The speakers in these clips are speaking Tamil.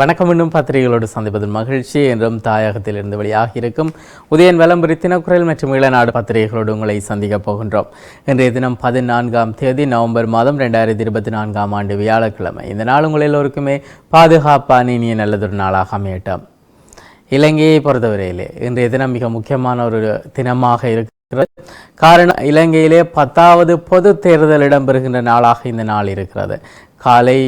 வணக்கம் இன்னும் பத்திரிகைகளோடு சந்திப்பதன் மகிழ்ச்சி. என்றும் தாயகத்திலிருந்து வெளியாக இருக்கும் உதயன் வலம்புரி தினக்குரல் மற்றும் இளநாடு பத்திரிகைகளோடு உங்களை சந்திக்கப் போகின்றோம். இன்றைய தினம் பதினான்காம் தேதி நவம்பர் மாதம் ரெண்டாயிரத்தி இருபத்தி நான்காம் ஆண்டு வியாழக்கிழமை. இந்த நாள் உங்கள் எல்லோருக்குமே பாதுகாப்பான இனிய நல்லதொரு நாளாக அமையட்டும். இலங்கையை பொறுத்தவரையிலே இன்றைய தினம் மிக முக்கியமான ஒரு தினமாக இருக்கிறது. காரணம் இலங்கையிலே பத்தாவது பொது தேர்தல் இடம்பெறுகின்ற நாளாக இந்த நாள் இருக்கிறது. காலை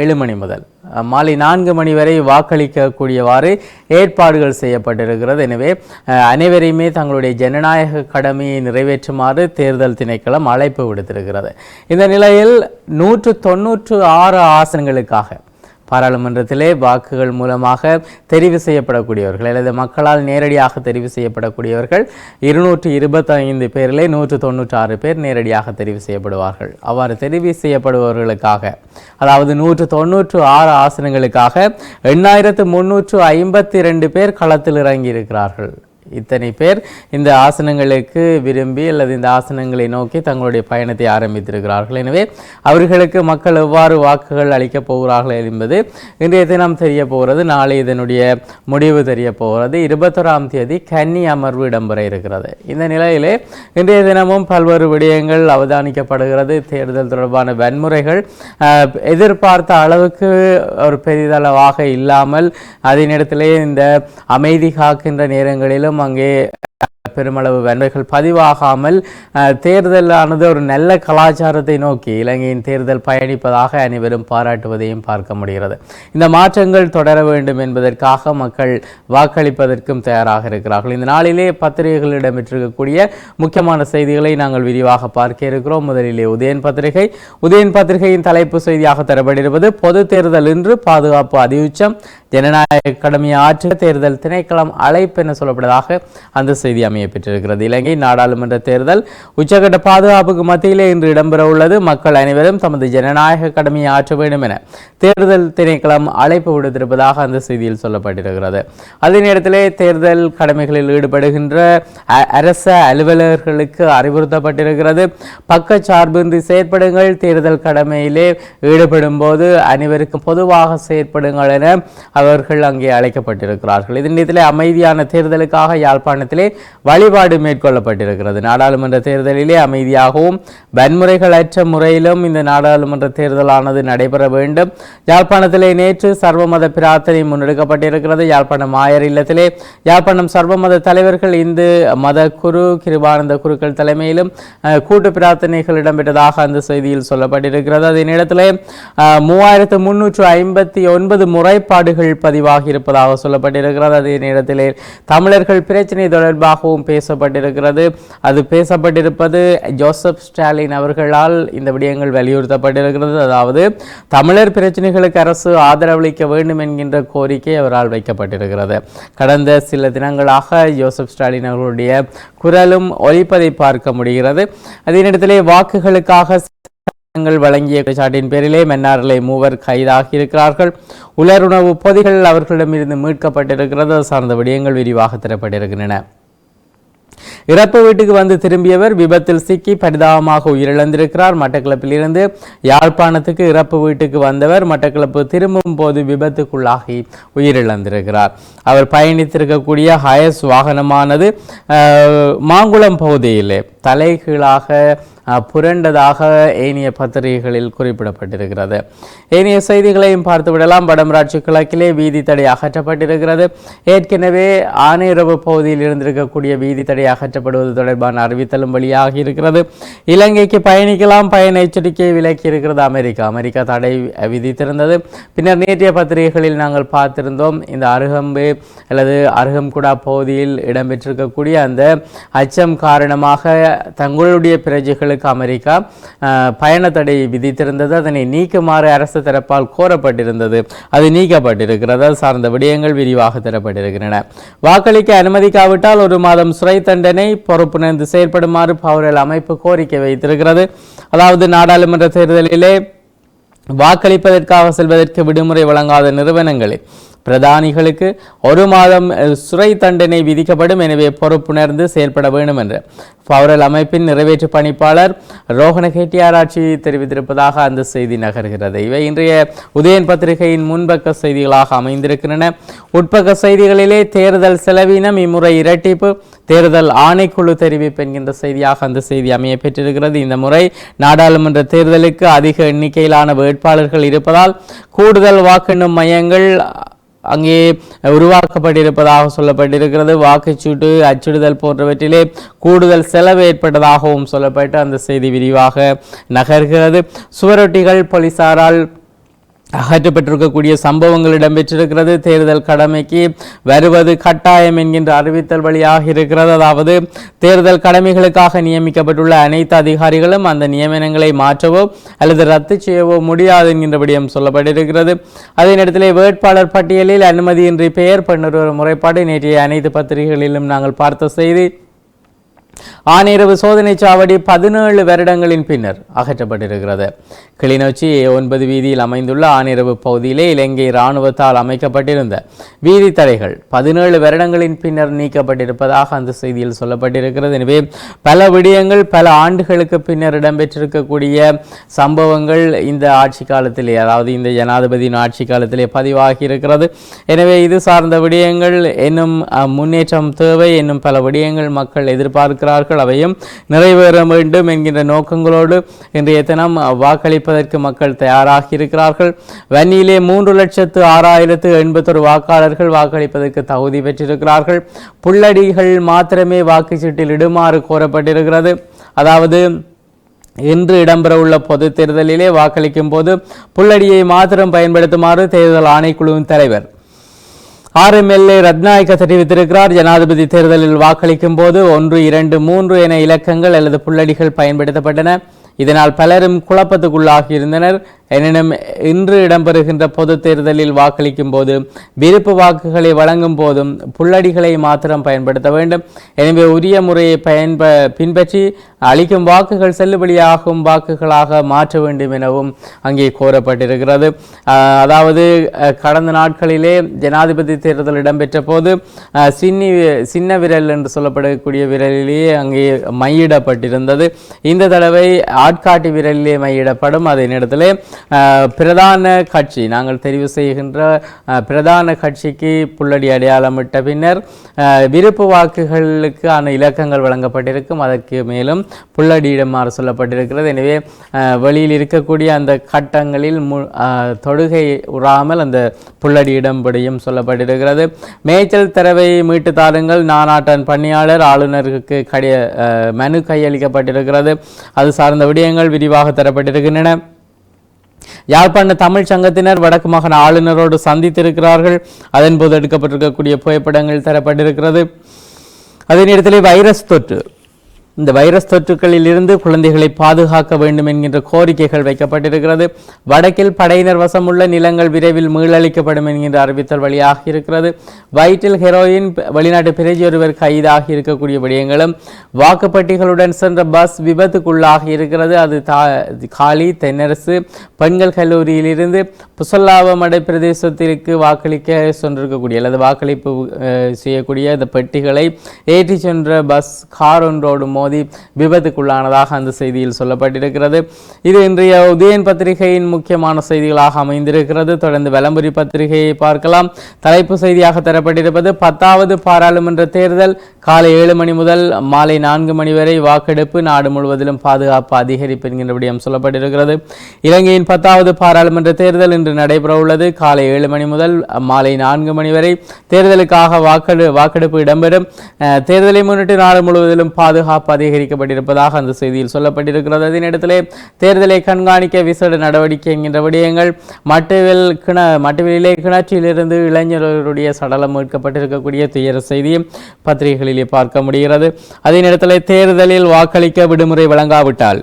ஏழு மணி முதல். மாலை நான்கு மணி வரை வாக்களிக்கக்கூடியவாறு ஏற்பாடுகள் செய்யப்பட்டிருக்கிறது. எனவே அனைவரையுமே தங்களுடைய ஜனநாயக கடமையை நிறைவேற்றுமாறு தேர்தல் திணைக்களம் அழைப்பு விடுத்திருக்கிறது. இந்த நிலையில் நூற்று தொன்னூற்று ஆறு ஆசனங்களுக்காக பாராளுமன்றத்திலே வாக்குகள் மூலமாக தெரிவு செய்யப்படக்கூடியவர்கள் அல்லது மக்களால் நேரடியாக தெரிவு செய்யப்படக்கூடியவர்கள் இருநூற்று இருபத்தைந்து பேரிலே நூற்று தொண்ணூற்றி ஆறு பேர் நேரடியாக தெரிவு செய்யப்படுவார்கள். அவ்வாறு தெரிவு செய்யப்படுபவர்களுக்காக அதாவது நூற்று தொண்ணூற்று ஆறு ஆசனங்களுக்காக எண்ணாயிரத்து முன்னூற்று ஐம்பத்தி ரெண்டு பேர் களத்தில் இறங்கி இருக்கிறார்கள் இத்தனை பேர் இந்த ஆசனங்களுக்கு விரும்பி அல்லது இந்த ஆசனங்களை நோக்கி தங்களுடைய பயணத்தை ஆரம்பித்திருக்கிறார்கள். எனவே அவர்களுக்கு மக்கள் எவ்வாறு வாக்குகள் அளிக்கப் போகிறார்கள் என்பது இன்றைய தினம் தெரிய போகிறது நாளை இதனுடைய முடிவு தெரிய போகிறது இருபத்தொராம் தேதி கன்னி அமர்வு இடம்பெற இருக்கிறது. இந்த நிலையிலே இன்றைய தினமும் பல்வேறு விடயங்கள் அவதானிக்கப்படுகிறது. தேர்தல் தொடர்பான வன்முறைகள் அஹ், எதிர்பார்த்த அளவுக்கு ஒரு பெரிதளவாக இல்லாமல் அதே நேரத்திலே இந்த அமைதி காக்கின்ற நேரங்களிலும் அங்கே பெருமளவு வன்மைகள் பதிவாகாமல் தேர்தலானது ஒரு நல்ல கலாச்சாரத்தை நோக்கி இலங்கையின் தேர்தல் பயணிப்பதாக அனைவரும் பாராட்டுவதையும் பார்க்க முடிகிறது. இந்த மாற்றங்கள் தொடர வேண்டும் என்பதற்காக மக்கள் வாக்களிப்பதற்கும் தயாராக இருக்கிறார்கள். இந்த நாளிலே பத்திரிகைகளிடம் இடம்பெற்றிருக்கக்கூடிய முக்கியமான செய்திகளை நாங்கள் விரிவாக பார்க்க இருக்கிறோம். முதலிலே உதயன் பத்திரிகை. உதயன் பத்திரிகையின் தலைப்பு செய்தியாக தரப்பட்டிருப்பது பொது தேர்தல் இன்று பாதுகாப்பு அதியுச்சம் ஜனநாயக அகாடமி ஆற்று தேர்தல் திணைக்களம் அழைப்பு என சொல்லப்படுவதாக அந்த செய்தி அமைய பெற்றிருக்கிறது. இலங்கை நாடாளுமன்ற தேர்தல் உச்சகட்ட பாதுகாப்புக்கு மத்தியிலே இன்று இடம்பெற உள்ளது. மக்கள் அனைவரும் தமது ஜனநாயக கடமையை ஆற்ற வேண்டும் என தேர்தல் திணைக்களம் அழைப்பு விடுத்திருப்பதாக அந்த செய்தியில் சொல்லப்பட்டிருக்கிறது. அதே நேரத்திலே தேர்தல் கடமைகளில் ஈடுபடுகின்ற அரச அலுவலர்களுக்கு அறிவுறுத்தப்பட்டிருக்கிறது. பக்கச்சார்பின்றி செயற்படுங்கள் தேர்தல் கடமையிலே ஈடுபடும் போது அனைவருக்கும் பொதுவாக செயற்படுங்கள் என அவர்கள் அங்கே அழைக்கப்பட்டிருக்கிறார்கள். இதன் இதில் அமைதியான தேர்தலுக்காக யாழ்ப்பாணத்திலே வழிபாடு மேற்கொள்ளப்பட்டிருக்கிறது. நாடாளுமன்ற தேர்தலிலே அமைதியாகவும் வன்முறைகளற்ற முறையிலும் இந்த நாடாளுமன்ற தேர்தலானது நடைபெற வேண்டும். யாழ்ப்பாணத்திலே நேற்று சர்வமத பிரார்த்தனை முன்னெடுக்கப்பட்டிருக்கிறது. யாழ்ப்பாணம் ஆயர் இல்லத்திலே யாழ்ப்பாணம் சர்வமத தலைவர்கள் இந்து மத குரு கிருபானந்த குருக்கள் தலைமையிலும் கூட்டு பிரார்த்தனைகள் இடம்பெற்றதாக அந்த செய்தியில் சொல்லப்பட்டிருக்கிறது. அதே நேரத்தில் மூவாயிரத்து முன்னூற்று ஐம்பத்தி ஒன்பது முறைப்பாடுகள் பதிவாகி இருப்பதாக சொல்லப்பட்டிருக்கிறது. அதே நேரத்திலே தமிழர்கள் பிரச்சனை தொடர்பாகவும் பேசப்பட்டிருக்கிறது. அது பேசப்பட்டிருப்பது ஜோசப் ஸ்டாலின் அவர்களால் இந்த விடயங்கள் வலியுறுத்தப்பட்டிருக்கிறது. அதாவது தமிழர் பிரச்சனைகளுக்கு அரசு ஆதரவளிக்க வேண்டும் என்கின்ற கோரிக்கை அவரால் வைக்கப்பட்டிருக்கிறது. கடந்த சில தினங்களாக ஜோசப் ஸ்டாலின் அவர்களுடைய குரலும் ஒலிப்பதை பார்க்க முடிகிறது. அதே நேரத்திலே வாக்குகளுக்காக சட்டங்கள் வழங்கிய குற்றச்சாட்டின் பேரிலே மன்னாரிலே மூவர் கைதாகியிருக்கிறார்கள். உலருணவு பொதிகள் அவர்களிடமிருந்து மீட்கப்பட்டிருக்கிறது. சார்ந்த விடயங்கள் விரிவாக தரப்பட்டிருக்கின்றன. இறப்பு வீட்டுக்கு வந்து திரும்பியவர் விபத்தில் சிக்கி பரிதாபமாக உயிரிழந்திருக்கிறார். மட்டக்களப்பில் இருந்து யாழ்ப்பாணத்துக்கு இறப்பு வீட்டுக்கு வந்தவர் மட்டக்களப்பு திரும்பும் போது விபத்துக்குள்ளாகி உயிரிழந்திருக்கிறார். அவர் பயணித்திருக்கக்கூடிய ஹயஸ் வாகனமானது மாங்குளம் பகுதியிலே தலைகீழாக புரண்டதாக ஏனைய பத்திரிகைகளில் குறிப்பிடப்பட்டிருக்கிறது. ஏனைய செய்திகளையும் பார்த்துவிடலாம் வடமராட்சி கிழக்கிலே வீதி தடை அகற்றப்பட்டிருக்கிறது. ஏற்கனவே ஆனையரவு பகுதியில் இருந்திருக்கக்கூடிய வீதி தடை அகற்றப்படுவது தொடர்பான அறிவித்தலும் வெளியாகி இருக்கிறது. இலங்கைக்கு பயணிக்கலாம். பயண எச்சரிக்கை விலக்கி இருக்கிறது. அமெரிக்கா அமெரிக்கா தடை விதித்திருந்தது. பின்னர் நேற்றைய பத்திரிகைகளில் நாங்கள் பார்த்திருந்தோம். இந்த அருகம்பு அல்லது அருகம்குடா பகுதியில் இடம்பெற்றிருக்கக்கூடிய அந்த அச்சம் காரணமாக தங்களுடைய பிரஜைகளுக்கு அமெரிக்கா பயண தடை விதித்திருந்தது. அதனை நீக்குமாறு அரசு தரப்பால் கோரப்பட்டிருந்தது. அது நீக்கப்பட்டிருக்கிறது. சார்ந்த விடயங்கள் விரிவாக தரப்பட்டிருக்கின்றன. வாக்களிக்க அனுமதிக்காவிட்டால் ஒரு மாதம் சிறை தண்டனை பொறுப்புணர்ந்து செயற்படுமாறு பவரல் அமைப்பு கோரிக்கை வைத்திருக்கிறது. அதாவது நாடாளுமன்ற தேர்தலிலே வாக்களிப்பதற்காக செல்வதற்கு விடுமுறை வழங்காத நிறுவனங்களில் பிரதானிகளுக்கு ஒரு மாதம் சுரை சிறை தண்டனை விதிக்கப்படும். எனவே பொறுப்புணர்ந்து செயல்பட வேண்டும் என்று. பவரல் அமைப்பின் நிறைவேற்று பணிப்பாளர் ரோஹண ஆராய்ச்சி தெரிவித்திருப்பதாக அந்த செய்தி நகர்கிறது. இவை இன்றைய உதயன் பத்திரிகையின் முன்பக்க செய்திகளாக அமைந்திருக்கின்றன. உட்பக்க செய்திகளிலே தேர்தல் செலவினம் இம்முறை இரட்டிப்பு தேர்தல் ஆணைக்குழு தெரிவிப்பு என்கின்ற செய்தியாக அந்த செய்தி அமைய பெற்றிருக்கிறது. இந்த முறை நாடாளுமன்ற தேர்தலுக்கு அதிக எண்ணிக்கையிலான வேட்பாளர்கள் இருப்பதால் கூடுதல் வாக்கெண்ணும் மையங்கள் அங்கே உருவாக்கப்பட்டிருப்பதாக சொல்லப்பட்டிருக்கிறது. வாக்குச்சீட்டு அச்சிடுதல் போன்றவற்றிலே கூடுதல் செலவு ஏற்பட்டதாகவும் சொல்லப்பட்டு அந்த செய்தி விரிவாக நகர்கிறது. சுவரொட்டிகள் போலீசாரால் அகற்றப்பட்டிருக்கக்கூடிய சம்பவங்கள் இடம்பெற்றிருக்கிறது. தேர்தல் கடமைக்கு வருவது கட்டாயம் என்கின்ற அறிவித்தல் வழியாக இருக்கிறது. அதாவது தேர்தல் கடமைகளுக்காக நியமிக்கப்பட்டுள்ள அனைத்து அதிகாரிகளும் அந்த நியமனங்களை மாற்றவோ அல்லது ரத்து செய்யவோ முடியாது என்கின்ற விடயம் சொல்லப்பட்டிருக்கிறது. அதே நேரத்தில் வேட்பாளர் பட்டியலில் அனுமதியின்றி பெயர் பெண்ணொரு முறைப்பாடு நேற்றைய அனைத்து பத்திரிகைகளிலும் நாங்கள் பார்த்த செய்தி. ஆனிரவு சோதனை சாவடி பதினேழு வருடங்களின் பின்னர் அகற்றப்பட்டிருக்கிறது. கிளிநொச்சி ஒன்பது வீதியில் அமைந்துள்ள ஆனிரவு பகுதியிலே இலங்கை இராணுவத்தால் அமைக்கப்பட்டிருந்த வீதி தடைகள் பதினேழு வருடங்களின் பின்னர் நீக்கப்பட்டிருப்பதாக அந்த செய்தியில் சொல்லப்பட்டிருக்கிறது. எனவே பல விடயங்கள் பல ஆண்டுகளுக்கு பின்னர் இடம்பெற்றிருக்கக்கூடிய சம்பவங்கள் இந்த ஆட்சி காலத்திலே அதாவது இந்த ஜனாதிபதியின் ஆட்சி காலத்திலே பதிவாகி இருக்கிறது எனவே இது சார்ந்த விடயங்கள் என்னும் முன்னேற்றம் தேவை என்னும் பல விடயங்கள் மக்கள் எதிர்பார்க்க இருக்கிறார்கள் அவையும் நிறைவேற வேண்டும் என்கின்ற நோக்கங்களோடு இன்றைய தினம் வாக்களிப்பதற்கு மக்கள் தயாராகி இருக்கிறார்கள் வன்னியிலே மூன்று லட்சத்து ஆறாயிரத்து எண்பத்தொரு வாக்காளர்கள் வாக்களிப்பதற்கு தகுதி பெற்றிருக்கிறார்கள். புள்ளடிகள் மாத்திரமே வாக்குச்சீட்டில் இடுமாறு கோரப்பட்டிருக்கிறது. அதாவது இன்று இடம்பெறவுள்ள பொது தேர்தலிலே வாக்களிக்கும் போது புள்ளடியை மாத்திரம் பயன்படுத்துமாறு தேர்தல் ஆணைக்குழுவின் தலைவர் ஆர்எம்எல்ஏ ரத்நாயக்க தெரிவித்திருக்கிறார் ஜனாதிபதி தேர்தலில் வாக்களிக்கும் போது ஒன்று இரண்டு மூன்று என இலக்கங்கள் அல்லது புள்ளடிகள் பயன்படுத்தப்பட்டன. இதனால் பலரும் குழப்பத்துக்குள்ளாகியிருந்தனர் எனினும் இன்று இடம்பெறுகின்ற பொது தேர்தலில் வாக்களிக்கும் போது விருப்பு வாக்குகளை வழங்கும் போதும் புள்ளடிகளை மாத்திரம் பயன்படுத்த வேண்டும். எனவே உரிய முறையை பயன்ப பின்பற்றி அளிக்கும் வாக்குகள் செல்லுபடியாகும் வாக்குகளாக மாற்ற வேண்டும் எனவும் அங்கே கோரப்பட்டிருக்கிறது. அதாவது கடந்த நாட்களிலே ஜனாதிபதி தேர்தல் இடம்பெற்ற போது சின்னி சின்ன விரல் என்று சொல்லப்படக்கூடிய விரலிலேயே அங்கே மையிடப்பட்டிருந்தது. இந்த தடவை ஆட்காட்டி விரலிலே மையிடப்படும். அதே நேரத்திலே பிரதான கட்சி. நாங்கள் தெரிவு செய்கின்ற பிரதான கட்சிக்கு புள்ளடி அடையாளமிட்ட பின்னர் விருப்பு வாக்குகளுக்கான இலக்கங்கள் வழங்கப்பட்டிருக்கும். அதற்கு மேலும் புள்ளடியிடுமாறு சொல்லப்பட்டிருக்கிறது. எனவே வெளியில் இருக்கக்கூடிய அந்த கட்டங்களில் மு தொடுகை உறாமல் அந்த புள்ளடியிடும்படியும் சொல்லப்பட்டிருக்கிறது. மேய்ச்சல் தரவை மீட்டு தாருங்கள். நானாட்டன் பணியாளர் ஆளுநருக்கு கடிய மனு கையளிக்கப்பட்டிருக்கிறது. அது சார்ந்த விடயங்கள் விரிவாக தரப்பட்டிருக்கின்றன. யாழ்ப்பாண தமிழ் சங்கத்தினர் வடக்கு மாகாண ஆளுநரோடு சந்தித்திருக்கிறார்கள். அதன்போது எடுக்கப்பட்டிருக்கக்கூடிய புகைப்படங்கள் தரப்பட்டிருக்கிறது. அதே நேரத்தில் வைரஸ் தொற்று. இந்த வைரஸ் தொற்றுகளில் இருந்து குழந்தைகளை பாதுகாக்க வேண்டும் என்கின்ற கோரிக்கைகள் வைக்கப்பட்டிருக்கிறது. வடக்கில் படையினர் வசமுள்ள நிலங்கள் விரைவில் மீளளிக்கப்படும் என்கின்ற அறிவித்தல் வழியாக இருக்கிறது. வயிற்றில் ஹெரோயின் வெளிநாட்டு பிரஜை ஒருவர் கைதாகி இருக்கக்கூடிய விடயங்களும் வாக்குப்பட்டிகளுடன் சென்ற பஸ் விபத்துக்குள்ளாகி இருக்கிறது. அது தா காலி தென்னரசு பெண்கள் கல்லூரியிலிருந்து புசல்லாவமடை பிரதேசத்திற்கு வாக்களிக்க சென்றிருக்கக்கூடிய அல்லது வாக்களிப்பு செய்யக்கூடிய இந்த பெட்டிகளை ஏற்றி சென்ற பஸ் கார் ஒன்றோடு மோதி மோதி விபத்துக்குள்ளானதாக அந்த செய்தியில் சொல்லப்பட்டிருக்கிறது. இது இன்றைய உதயன் பத்திரிகையின் முக்கியமான செய்திகளாக அமைந்திருக்கிறது. தொடர்ந்து விளம்பரி பத்திரிகையை பார்க்கலாம். தலைப்பு செய்தியாக தரப்பட்டிருப்பது பத்தாவது பாராளுமன்ற தேர்தல் காலை ஏழு மணி முதல் மாலை நான்கு மணி வரை வாக்கெடுப்பு நாடு முழுவதிலும் பாதுகாப்பு அதிகரிப்பு என்கின்ற விடயம் சொல்லப்பட்டிருக்கிறது. இலங்கையின் பத்தாவது பாராளுமன்ற தேர்தல் இன்று நடைபெற உள்ளது. காலை ஏழு மணி முதல் மாலை நான்கு மணி வரை தேர்தலுக்காக வாக்கெடு வாக்கெடுப்பு இடம்பெறும். தேர்தலை முன்னிட்டு நாடு முழுவதிலும் பாதுகாப்பு அதிகரிக்கப்பட்டிருப்பதாக அந்த செய்தியில் சொல்லப்பட்டிருக்கிறது. அதே தேர்தலை கண்காணிக்க விசேட நடவடிக்கை என்கின்ற விடயங்கள் மட்டுவில் கிண மட்டுவிலே கிணற்றிலிருந்து இளைஞர்களுடைய சடலம் மீட்கப்பட்டிருக்கக்கூடிய துயர செய்தியும் பத்திரிகைகளிலே பார்க்க முடிகிறது. அதே நேரத்தில் தேர்தலில் வாக்களிக்க விடுமுறை வழங்காவிட்டால்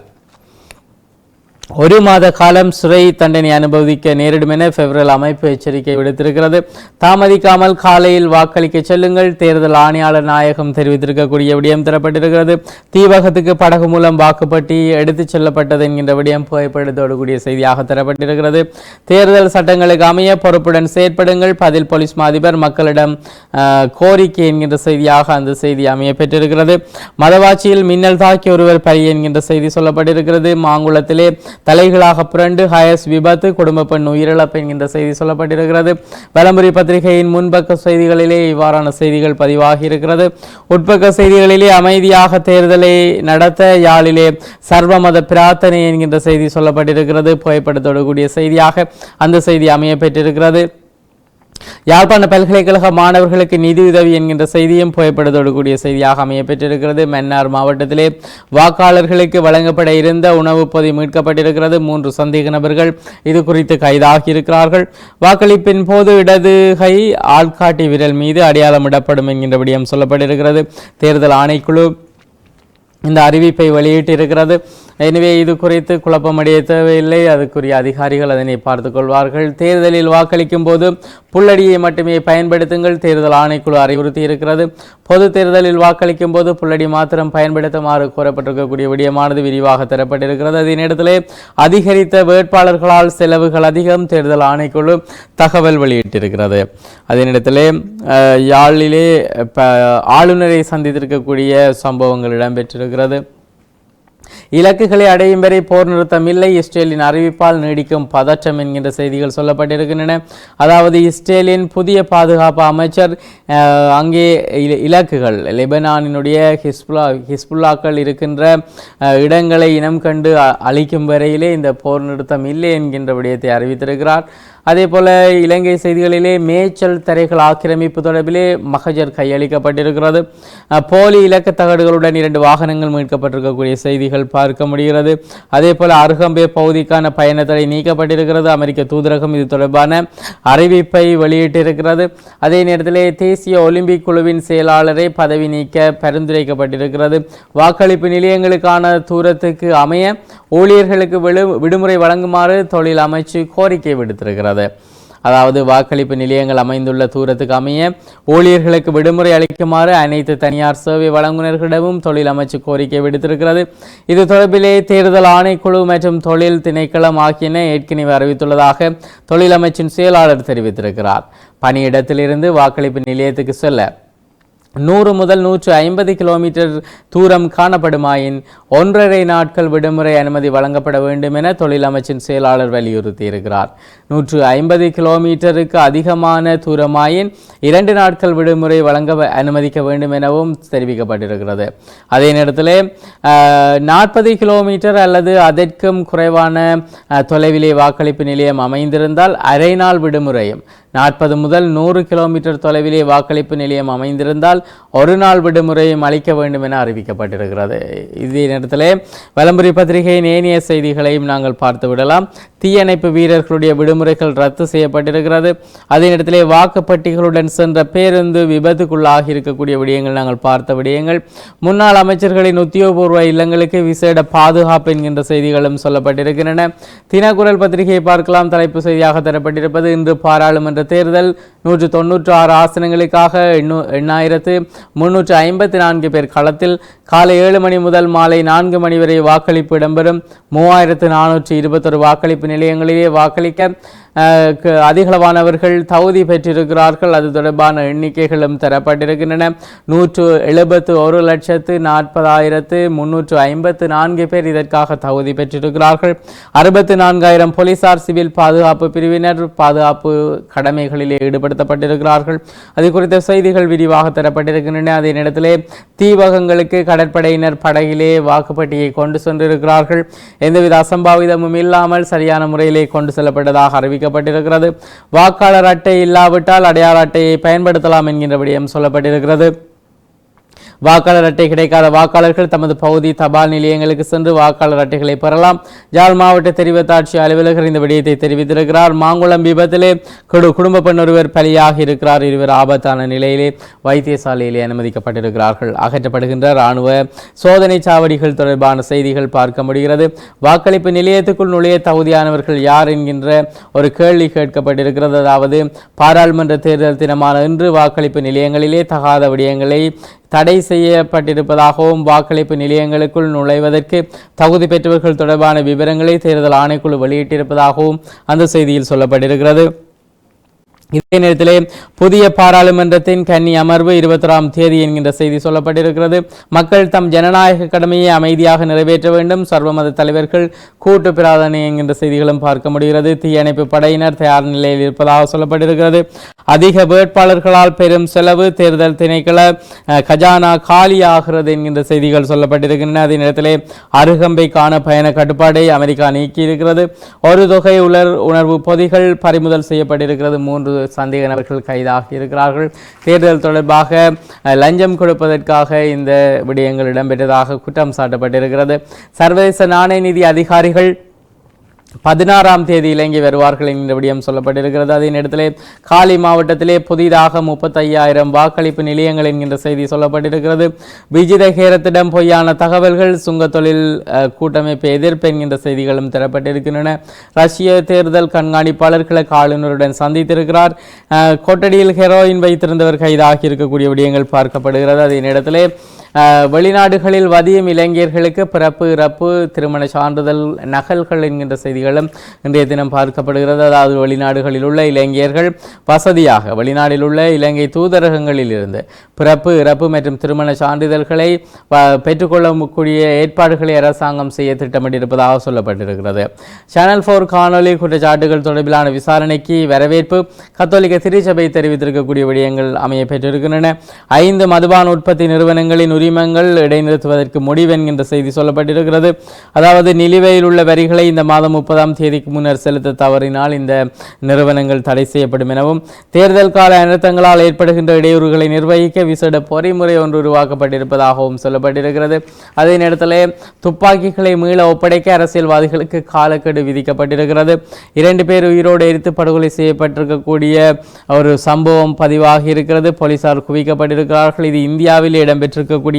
ஒரு மாத காலம் சிறை தண்டனை அனுபவிக்க நேரிடும் என பெவரல் அமைப்பு எச்சரிக்கை விடுத்திருக்கிறது. தாமதிக்காமல் காலையில் வாக்களிக்க செல்லுங்கள். தேர்தல் ஆணையாளர் நாயகம் தெரிவித்திருக்கக்கூடிய விடயம் தரப்பட்டிருக்கிறது. தீவகத்துக்கு படகு மூலம் வாக்குப்பட்டி எடுத்துச் செல்லப்பட்டது என்கின்ற விடயம் புகைப்படத்தோடு கூடிய செய்தியாக தரப்பட்டிருக்கிறது. தேர்தல் சட்டங்களுக்கு அமைய பொறுப்புடன் செயற்படுங்கள். பதில் போலீஸ் மாதிபர் மக்களிடம் ஆஹ், கோரிக்கை என்கின்ற செய்தியாக அந்த செய்தி அமைய பெற்றிருக்கிறது. மதவாட்சியில் மின்னல் தாக்கி ஒருவர் பலி என்கின்ற செய்தி சொல்லப்பட்டிருக்கிறது. மாங்குளத்திலே தலைகளாக புரண்டு ஹயஸ் விபத்து குடும்ப பெண் உயிரிழப்பு என்கின்ற செய்தி சொல்லப்பட்டிருக்கிறது. வலம்புரி பத்திரிகையின் முன்பக்க செய்திகளிலே இவ்வாறான செய்திகள் பதிவாகி இருக்கிறது உட்பக்க செய்திகளிலே அமைதியாக தேர்தலை நடத்த யாழிலே சர்வமத பிரார்த்தனை என்கின்ற செய்தி சொல்லப்பட்டிருக்கிறது. புகைப்படத்தோடு கூடிய செய்தியாக அந்த செய்தி அமைய பெற்றிருக்கிறது யாழ்ப்பாண பல்கலைக்கழக மாணவர்களுக்கு நிதியுதவி என்கின்ற செய்தியும் புகைப்படத்தோடு கூடிய செய்தியாக அமைய பெற்றிருக்கிறது. மன்னார் மாவட்டத்திலே வாக்காளர்களுக்கு வழங்கப்பட இருந்த உணவுப் பொதி மீட்கப்பட்டிருக்கிறது. மூன்று சந்தேக நபர்கள் இது குறித்து கைதாகி இருக்கிறார்கள் வாக்களிப்பின் போது இடது கை ஆள்காட்டி விரல் மீது அடையாளமிடப்படும் என்கின்ற விடயம் சொல்லப்பட்டிருக்கிறது. தேர்தல் ஆணைக்குழு இந்த அறிவிப்பை வெளியிட்டிருக்கிறது. எனவே இது குறித்து குழப்பமடைய தேவையில்லை. அதுக்குரிய அதிகாரிகள் அதனை பார்த்துக் கொள்வார்கள். தேர்தலில் வாக்களிக்கும் போது புள்ளடியை மட்டுமே பயன்படுத்துங்கள். தேர்தல் ஆணைக்குழு அறிவுறுத்தி இருக்கிறது. பொது தேர்தலில் வாக்களிக்கும் போது புள்ளடி மாத்திரம் பயன்படுத்துமாறு கூறப்பட்டிருக்கக்கூடிய விடயமானது விரிவாக தரப்பட்டிருக்கிறது. அதே நேரத்திலே அதிகரித்த வேட்பாளர்களால் செலவுகள் அதிகம். தேர்தல் ஆணைக்குழு தகவல் வெளியிட்டிருக்கிறது. அதே நேரத்திலே யாழிலே இப்போ ஆளுநரை சந்தித்திருக்கக்கூடிய சம்பவங்கள் இடம்பெற்றிருக்கிறது. இலக்குகளை அடையும் வரை போர் நிறுத்தம் இல்லை. இஸ்ரேலின் அறிவிப்பால் நீடிக்கும் பதற்றம் என்கின்ற செய்திகள் சொல்லப்பட்டிருக்கின்றன. அதாவது இஸ்ரேலின் புதிய பாதுகாப்பு அமைச்சர் அஹ், அங்கே இல- இலக்குகள் லெபனானினுடைய ஹிஸ்புல்லா ஹிஸ்புல்லாக்கள் இருக்கின்ற இடங்களை இனம் கண்டு அழிக்கும் வரையிலே இந்த போர் நிறுத்தம் இல்லை என்கின்ற விடயத்தை அறிவித்திருக்கிறார். அதே போல் இலங்கை செய்திகளிலே மேய்ச்சல் தரைகள் ஆக்கிரமிப்பு தொடர்பிலே மகஜர் கையளிக்கப்பட்டிருக்கிறது. போலி இலக்க தகடுகளுடன் இரண்டு வாகனங்கள் மீட்கப்பட்டிருக்கக்கூடிய செய்திகள் பார்க்க முடிகிறது. அதே போல் அருகம்பே பகுதிக்கான பயண தடை நீக்கப்பட்டிருக்கிறது. அமெரிக்க தூதரகம் இது தொடர்பான அறிவிப்பை வெளியிட்டிருக்கிறது. அதே நேரத்திலே தேசிய ஒலிம்பிக் குழுவின் செயலாளரை பதவி நீக்க பரிந்துரைக்கப்பட்டிருக்கிறது. வாக்களிப்பு நிலையங்களுக்கான தூரத்துக்கு அமைய ஊழியர்களுக்கு விடு விடுமுறை வழங்குமாறு தொழில் அமைச்சு கோரிக்கை விடுத்திருக்கிறது. அதாவது வாக்களிப்பு நிலையங்கள் அமைந்துள்ள தூரத்துக்கு அமைய ஊழியர்களுக்கு விடுமுறை அளிக்குமாறு அனைத்து தனியார் சேவை வழங்குனர்களிடமும் தொழில் அமைச்சு கோரிக்கை விடுத்திருக்கிறது. இது தொடர்பிலே தேர்தல் ஆணைக்குழு மற்றும் தொழில் திணைக்களம் ஆகியன ஏற்கனவே அறிவித்துள்ளதாக தொழில் அமைச்சின் செயலாளர் தெரிவித்திருக்கிறார். பணியிடத்திலிருந்து வாக்களிப்பு நிலையத்துக்கு செல்ல நூறு முதல் நூற்று ஐம்பது கிலோமீட்டர் தூரம் காணப்படுமாயின் ஒன்றரை நாட்கள் விடுமுறை அனுமதி வழங்கப்பட வேண்டும் என தொழில் அமைச்சின் செயலாளர் வலியுறுத்தியிருக்கிறார். நூற்று ஐம்பது கிலோமீட்டருக்கு அதிகமான தூரமாயின் இரண்டு நாட்கள் விடுமுறை வழங்க அனுமதிக்க வேண்டும் எனவும் தெரிவிக்கப்பட்டிருக்கிறது. அதே நேரத்தில் நாற்பது கிலோமீட்டர் அல்லது அதற்கும் குறைவான தொலைவிலே வாக்களிப்பு நிலையம் அமைந்திருந்தால் அரை நாள் விடுமுறையும் நாற்பது முதல் நூறு கிலோமீட்டர் தொலைவிலே வாக்களிப்பு நிலையம் அமைந்திருந்தால் ஒரு நாள் விடுமுறையும் அளிக்க வேண்டும் என அறிவிக்கப்பட்டிருக்கிறது. இதே நேரத்தில் வலம்புரி பத்திரிகையின் ஏனைய செய்திகளையும் நாங்கள் பார்த்து விடலாம் தீயணைப்பு வீரர்களுடைய விடுமுறைகள் ரத்து செய்யப்பட்டிருக்கிறது. அதே நேரத்திலே வாக்குப்பட்டிகளுடன் சென்ற பேருந்து விபத்துக்குள்ளாகி இருக்கக்கூடிய விடயங்கள் நாங்கள் பார்த்த விடயங்கள். முன்னாள் அமைச்சர்களின் உத்தியோகபூர்வ இல்லங்களுக்கு விசேட பாதுகாப்பு என்கின்ற செய்திகளும் சொல்லப்பட்டிருக்கின்றன. தினக்குரல் பத்திரிகையை பார்க்கலாம். தலைப்பு செய்தியாக தரப்பட்டிருப்பது இன்று பாராளுமன்ற தேர்தல் நூற்று தொன்னூற்று ஆறு ஆசனங்களுக்காக எண்ணூ எண்ணாயிரத்து முன்னூற்று ஐம்பத்தி நான்கு பேர் களத்தில் காலை ஏழு மணி முதல் மாலை நான்கு மணி வரை வாக்களிப்பு இடம்பெறும். மூவாயிரத்து நானூற்று இருபத்தொரு வாக்களிப்பு நிலையங்களிலே வாக்களிக்க அதிகளவானவர்கள் தகுதி பெற்றிருக்கிறார்கள். அது தொடர்பான எண்ணிக்கைகளும் தரப்பட்டிருக்கின்றன. நூற்று எழுபத்து ஒரு லட்சத்து நாற்பதாயிரத்து முன்னூற்று ஐம்பத்து நான்கு பேர் இதற்காக தகுதி பெற்றிருக்கிறார்கள். அறுபத்து நான்காயிரம் போலீசார் சிவில் பாதுகாப்பு பிரிவினர் பாதுகாப்பு கடமைகளிலே ஈடுபடுத்தப்பட்டிருக்கிறார்கள். அது குறித்த செய்திகள் விரிவாக தரப்பட்டிருக்கின்றன. அதே நேரத்திலே தீவகங்களுக்கு கடற்படையினர் படகிலே வாக்குப்பட்டியை கொண்டு சென்றிருக்கிறார்கள். எந்தவித அசம்பாவிதமும் இல்லாமல் சரியான முறையிலே கொண்டு செல்லப்பட்டதாக அறிவிக்கப்பட்டிருக்கிறது வாக்காளர் அட்டை இல்லாவிட்டால் அடையாள அட்டையை பயன்படுத்தலாம் என்கின்ற விடயம் சொல்லப்பட்டிருக்கிறது. வாக்காளர் அட்டை கிடைக்காத வாக்காளர்கள் தமது பகுதி தபால் நிலையங்களுக்கு சென்று வாக்காளர் அட்டைகளை பெறலாம். யாழ் மாவட்ட தெரிவத்தாட்சி அலுவலகர் இந்த விடயத்தை தெரிவித்திருக்கிறார். மாங்குளம் விபத்திலே குடும்ப பெண் ஒருவர் பலியாகி இருக்கிறார். இருவர் ஆபத்தான நிலையிலே வைத்தியசாலையிலே அனுமதிக்கப்பட்டிருக்கிறார்கள். அகற்றப்படுகின்ற ராணுவ சோதனை சாவடிகள் தொடர்பான செய்திகள் பார்க்க முடிகிறது. வாக்களிப்பு நிலையத்துக்குள் நுழைய தகுதியானவர்கள் யார் என்கின்ற ஒரு கேள்வி கேட்கப்பட்டிருக்கிறது. அதாவது பாராளுமன்ற தேர்தல் தினமான இன்று வாக்களிப்பு நிலையங்களிலே தகாத விடயங்களை தடை செய்யப்பட்டிருப்பதாகவும் வாக்களிப்பு நிலையங்களுக்குள் நுழைவதற்கு தகுதி பெற்றவர்கள் தொடர்பான விவரங்களை தேர்தல் ஆணைக்குழு வெளியிட்டிருப்பதாகவும் அந்த செய்தியில் சொல்லப்பட்டிருக்கிறது. இதே நேரத்திலே புதிய பாராளுமன்றத்தின் கன்னி அமர்வு இருபத்தொராம் தேதி என்கின்ற செய்தி சொல்லப்பட்டிருக்கிறது. மக்கள் தம் ஜனநாயக கடமையை அமைதியாக நிறைவேற்ற வேண்டும். சர்வமத தலைவர்கள் கூட்டு பிரார்த்தனை என்கின்ற செய்திகளும் பார்க்க முடிகிறது. தீயணைப்பு படையினர் தயார் நிலையில் இருப்பதாக சொல்லப்பட்டிருக்கிறது. அதிக வேட்பாளர்களால் பெரும் செலவு தேர்தல் திணைக்கள கஜானா காலியாகிறது என்கின்ற செய்திகள் சொல்லப்பட்டிருக்கின்றன. அதே நேரத்திலே அருகம்பைக்கான பயண கட்டுப்பாடை அமெரிக்கா நீக்கியிருக்கிறது. ஒரு தொகை உலர் உணர்வு பொதிகள் பறிமுதல் செய்யப்பட்டிருக்கிறது. மூன்று சந்தேக நபர்கள் கைதாக இருக்கிறார்கள். தேர்தல் தொடர்பாக லஞ்சம் கொடுப்பதற்காக இந்த விடயங்கள் இடம்பெற்றதாக குற்றம் சாட்டப்பட்டிருக்கிறது. சர்வதேச நாணய நிதி அதிகாரிகள் பதினாறாம் தேதி இலங்கை வருவார்கள் என்கிற விடயம் சொல்லப்பட்டிருக்கிறது. அதே நேரத்திலே காலி மாவட்டத்திலே புதிதாக முப்பத்தையாயிரம் வாக்களிப்பு நிலையங்கள் என்கின்ற செய்தி சொல்லப்பட்டிருக்கிறது. விஜித ஹேரத்திடம் பொய்யான தகவல்கள் சுங்க தொழில் அஹ், கூட்டமைப்பு எதிர்ப்பு என்கின்ற செய்திகளும் தரப்பட்டிருக்கின்றன. ரஷ்ய தேர்தல் கண்காணிப்பாளர் கிழக்கு ஆளுநருடன் சந்தித்திருக்கிறார். அஹ், கொட்டடியில் ஹெரோயின் வைத்திருந்தவர் கைதாகி இருக்கக்கூடிய விடயங்கள் பார்க்கப்படுகிறது. அதே நேரத்திலே வெளிநாடுகளில் வதியும் இளைஞர்களுக்கு பிறப்பு இறப்பு திருமண சான்றிதழ் நகல்கள் என்கின்ற செய்திகளும் இன்றைய தினம் பார்க்கப்படுகிறது. அதாவது வெளிநாடுகளில் உள்ள இளைஞர்கள் வசதியாக வெளிநாட்டில் உள்ள இலங்கை தூதரகங்களில் இருந்து பிறப்பு இறப்பு மற்றும் திருமண சான்றிதழ்களை பெற்றுக்கொள்ளக்கூடிய ஏற்பாடுகளை அரசாங்கம் செய்ய திட்டமிட்டிருப்பதாக சொல்லப்பட்டிருக்கிறது. சேனல் ஃபோர் காணொலி குற்றச்சாட்டுகள் தொடர்பிலான விசாரணைக்கு வரவேற்பு கத்தோலிக்க திருச்சபை தெரிவித்திருக்கக்கூடிய விடயங்கள் அமைய பெற்றிருக்கின்றன. ஐந்து மதுபான உற்பத்தி நிறுவனங்களின் உரிமங்கள் இடைநிறுத்துவதற்கு முடிவு என்கின்ற செய்தி சொல்லப்பட்டிருக்கிறது. அதாவது நிலுவையில் உள்ள வரிகளை இந்த மாதம் முப்பதாம் தேதிக்கு முன்னர் செலுத்த தவறினால் இந்த நிறுவனங்கள் தடை செய்யப்படும் எனவும் தேர்தல் கால அனர்த்தங்களால் ஏற்படுகின்ற இடையூறுகளை நிர்வகிக்க விசேட பொறிமுறை ஒன்று உருவாக்கப்பட்டிருப்பதாகவும் சொல்லப்பட்டிருக்கிறது. அதே நேரத்தில் துப்பாக்கிகளை மீள ஒப்படைக்க அரசியல்வாதிகளுக்கு காலக்கெடு விதிக்கப்பட்டிருக்கிறது. இரண்டு பேர் உயிரோடு எரித்து படுகொலை செய்யப்பட்டிருக்கக்கூடிய ஒரு சம்பவம் பதிவாகி இருக்கிறது. போலீசார் குவிக்கப்பட்டிருக்கிறார்கள். இது இந்தியாவில் இடம்பெற்றிருக்கக்கூடிய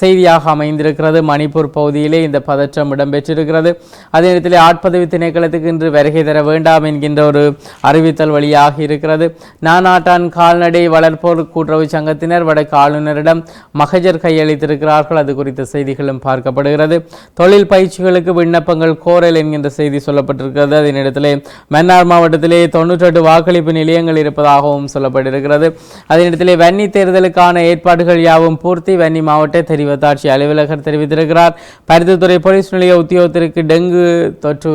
செய்தியாக அமைந்திருக்கிறது. மணிப்பூர் பகுதியிலே இந்த பதற்றம் இடம்பெற்றிருக்கிறது. அதே நேரத்தில் ஆட்பதவி திணைக்களத்துக்கு இன்று வருகை தர வேண்டாம் என்கின்ற ஒரு அறிவித்தல் வழியாக இருக்கிறது. நானாட்டான் கால்நடை வளர்ப்போர் கூட்டுறவு சங்கத்தினர் வடக்கு ஆளுநரிடம் மகஜர் கையளித்திருக்கிறார்கள். அது குறித்த செய்திகளும் பார்க்கப்படுகிறது. தொழில் பயிற்சிகளுக்கு விண்ணப்பங்கள் கோரல் என்கின்ற செய்தி சொல்லப்பட்டிருக்கிறது. அதே நேரத்தில் மன்னார் மாவட்டத்திலே தொண்ணூற்றெட்டு வாக்களிப்பு நிலையங்கள் இருப்பதாகவும் சொல்லப்பட்டிருக்கிறது. அதே நேரத்தில் வன்னி தேர்தலுக்கான ஏற்பாடுகள் யாவும் பூர்த்தி. வன்னி மாவட்ட தெரிவத்தாட்சி அலுவலகர் தெரிவித்திருக்கிறார். பருத்தித்துறை போலீஸ் நிலைய உத்தியோகத்திற்கு டெங்கு தொற்று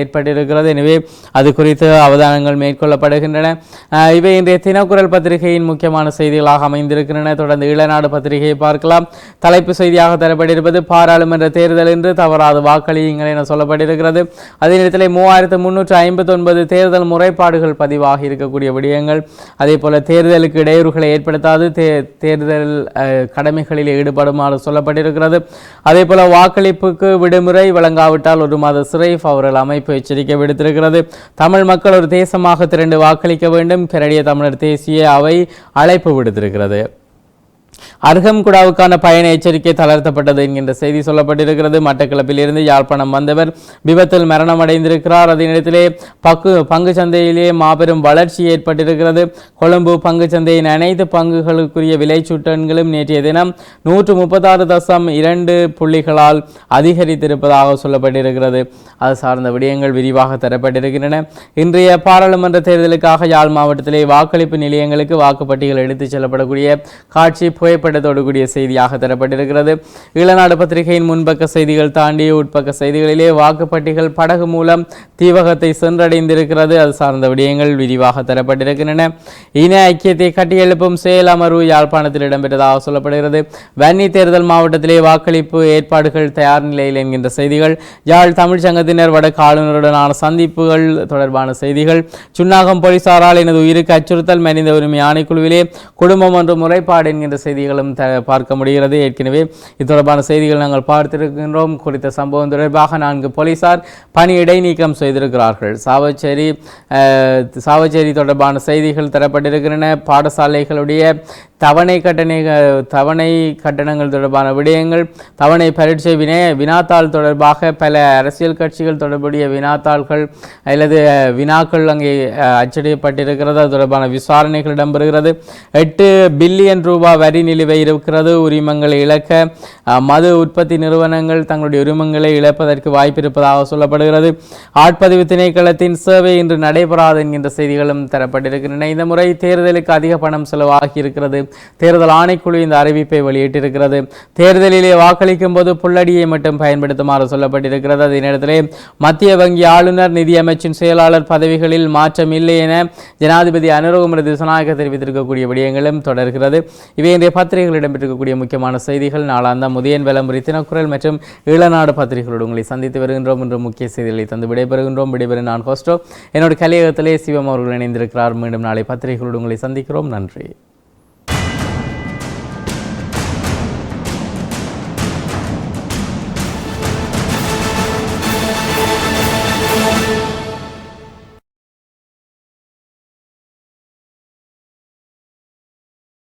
ஏற்பட்டிருக்கிறது. எனவே அது குறித்து அவதானங்கள் மேற்கொள்ளப்படுகின்றன. இவை இன்றைய தினக்குரல் பத்திரிகையின் முக்கியமான செய்திகளாக அமைந்திருக்கின்றன. தொடர்ந்து ஈழநாடு பத்திரிகையை பார்க்கலாம். தலைப்பு செய்தியாக தரப்பட்டிருப்பது பாராளுமன்ற தேர்தல் என்று தவறாது வாக்களியுங்கள் என சொல்லப்பட்டிருக்கிறது. அதே நேரத்தில் மூவாயிரத்து முன்னூற்று ஐம்பத்தி ஒன்பது தேர்தல் முறைப்பாடுகள் பதிவாகி இருக்கக்கூடிய விடயங்கள். அதே போல தேர்தலுக்கு இடையூறுகளை ஏற்படுத்தாது. தேர்தல் கடமைகளில் ஈடுபடுமாறு சொல்லப்பட்டிருக்கிறது. அதே போல வாக்களிப்புக்கு விடுமுறை வழங்காவிட்டால் ஒரு மாத சிறை அவர்கள் அமைப்பு எச்சரிக்கை விடுத்திருக்கிறது. தமிழ் மக்கள் ஒரு தேசமாக திரண்டு வாக்களிக்க வேண்டும். கனடிய தமிழர் தேசிய அவை அழைப்பு விடுத்திருக்கிறது. அர்ஹம்குடாவுக்கான பயண எச்சரிக்கை தளர்த்தப்பட்டது என்கின்ற செய்தி சொல்லப்பட்டிருக்கிறது. மட்டக்களப்பிலிருந்து யாழ்ப்பாணம் வந்தவர் விபத்தில் மரணம் அடைந்திருக்கிறார் அதே நேரத்திலே பங்கு பங்கு சந்தையிலே மாபெரும் வளர்ச்சி ஏற்பட்டிருக்கிறது. கொழும்பு பங்கு சந்தையின் அனைத்து பங்குகளுக்குரிய விலை சுட்டன்களும் நேற்றைய தினம் நூற்று முப்பத்தாறு தசம் இரண்டு புள்ளிகளால் அதிகரித்திருப்பதாக சொல்லப்பட்டிருக்கிறது. அது சார்ந்த விடயங்கள் விரிவாக தரப்பட்டிருக்கின்றன. இன்றைய பாராளுமன்ற தேர்தலுக்காக யாழ் மாவட்டத்திலே வாக்களிப்பு நிலையங்களுக்கு வாக்குப்பட்டியல் எடுத்துச் செல்லப்படக்கூடிய காட்சி புயல் புகைப்படத்தோடு கூடிய செய்தியாக தரப்பட்டிருக்கிறது. ஈழநாடு பத்திரிகையின் முன்பக்க செய்திகள் தாண்டி உட்பக்க செய்திகளிலே வாக்குப்பட்டிகள் படகு மூலம் தீவகத்தை சென்றடைந்திருக்கிறது. அது சார்ந்த விடயங்கள் விரிவாக தரப்பட்டிருக்கின்றன. இன ஐக்கியத்தை கட்டியெழுப்பும் செயல் அமர்வு யாழ்ப்பாணத்தில் இடம்பெற்றதாக சொல்லப்படுகிறது. வன்னி தேர்தல் மாவட்டத்திலே வாக்களிப்பு ஏற்பாடுகள் தயார் நிலையில் என்கின்ற செய்திகள் யாழ் தமிழ் சங்கத்தினர் வடக்கு ஆளுநருடனான சந்திப்புகள் தொடர்பான செய்திகள் சுன்னாகம் போலீசாரால் எனது உயிருக்கு அச்சுறுத்தல் மனித உரிமை ஆணைக்குழுவிலே குடும்பம் ஒன்று முறைப்பாடு என்கின்ற செய்தி செய்திகளும் த பார்க்க முடிகிறது. ஏற்கனவே இது தொடர்பான செய்திகள் நாங்கள் பார்த்திருக்கின்றோம். குறித்த சம்பவம் தொடர்பாக நான்கு போலீசார் பணி இடைநீக்கம் செய்திருக்கிறார்கள். சாவச்சேரி சாவச்சேரி தொடர்பான செய்திகள் தரப்பட்டிருக்கின்றன. பாடசாலைகளுடைய தவணை கட்டணை தவணை கட்டணங்கள் தொடர்பான விடயங்கள் தவணை பரீட்சை வினய வினாத்தாள் தொடர்பாக பல அரசியல் கட்சிகள் தொடர்புடைய வினாத்தாள்கள் அல்லது வினாக்கள் அங்கே அச்சடிக்கப்பட்டிருக்கிறது. அது தொடர்பான விசாரணைகள் இடம்பெறுகிறது. எட்டு பில்லியன் ரூபாய் வரி நிலுவை இருக்கிறது. உரிமங்களை இழக்க மது உற்பத்தி நிறுவனங்கள் தங்களுடைய உரிமங்களை இழப்பதற்கு வாய்ப்பு இருப்பதாக சொல்லப்படுகிறது. ஆட்பதிவு திணைக்களத்தின் சேவை இன்று நடைபெறாது என்கின்ற செய்திகளும் தரப்பட்டிருக்கின்றன. இந்த முறை தேர்தலுக்கு அதிக பணம் செலவாகி இருக்கிறது தேர்தல் ஆணைக்குழு இந்த அறிவிப்பை வெளியிட்டிருக்கிறது. தேர்தலிலே வாக்களிக்கும் போது புல்லடியை மட்டும் பயன்படுத்துமாறு சொல்லப்பட்டிருக்கிறது. அதே நேரத்திலே மத்திய வங்கி ஆளுநர் நிதியமைச்சின் செயலாளர் பதவிகளில் மாற்றம் இல்லை என ஜனாதிபதி அனுரகுமர திசநாயக தெரிவித்திருக்கக்கூடிய விடயங்களும் தொடர்கிறது. இவை இன்றைய பத்திரிகைகள் இடம்பெற்றிருக்கக்கூடிய முக்கியமான செய்திகள். நாளாந்தா முதியன் விளம்பரி தினக்குரல் மற்றும் ஈழநாடு பத்திரிகைகளோடு உங்களை சந்தித்து வருகின்றோம். என்று முக்கிய செய்திகளை தந்து விடைபெறுகின்றோம். விடைபெறும் நான் ஹோஸ்டோ. என்னோட கலையகத்திலே சிவம் அவர்கள் இணைந்திருக்கிறார். மீண்டும் நாளை பத்திரிகைகளோடு உங்களை சந்திக்கிறோம். நன்றி.